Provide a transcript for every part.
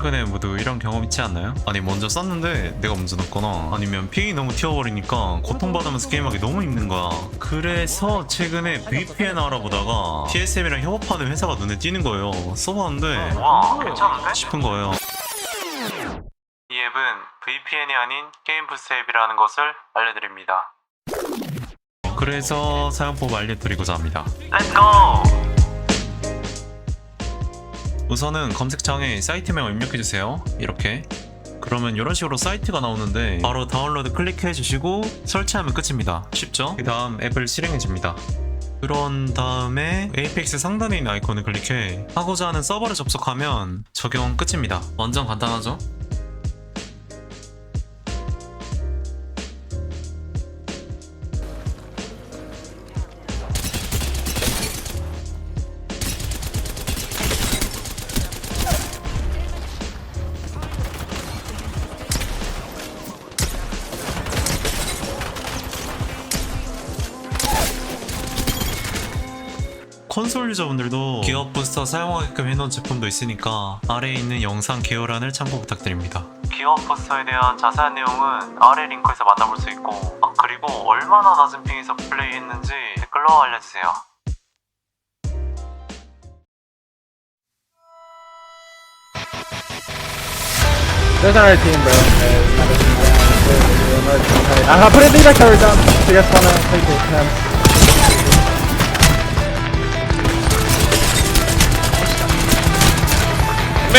최근에 모두 이런 경험 있지 않나요? 아니 먼저 쐈는데 내가 먼저 넣거나 아니면 핑이 너무 튀어버리니까 고통받으면서 게임하기 너무 힘든 거야 그래서 최근에 VPN 알아보다가 TSM이랑 협업하는 회사가 눈에 띄는 거예요 써봤는데 와 괜찮은데? 싶은 거예요 이 앱은 VPN이 아닌 게임 부스 앱이라는 것을 알려드립니다 그래서 사용법 알려드리고자 합니다 렛츠고! 우선은 검색창에 사이트명을 입력해주세요. 이렇게. 그러면 이런 식으로 사이트가 나오는데 바로 다운로드 클릭해 주시고 설치하면 끝입니다. 쉽죠? 그 다음 앱을 실행해 줍니다. 그런 다음에 에이펙스 상단에 있는 아이콘을 클릭해 하고자 하는 서버를 접속하면 적용 끝입니다. 완전 간단하죠? 콘솔 유저분들도 기업 부스터 사용하게끔 해놓은 제품도 있으니까 아래에 있는 영상 개요란을 참고 부탁드립니다. 기업 부스터에 대한 자세한 내용은 아래 링크에서 만나볼 수 있고 아, 그리고 얼마나 낮은 핑에서 플레이했는지 댓글로 알려주세요. Down. So you guys wanna take it? Yeah.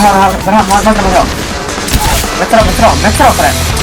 här, här, här, vänta på dem. Vänta på dem, vänta på den.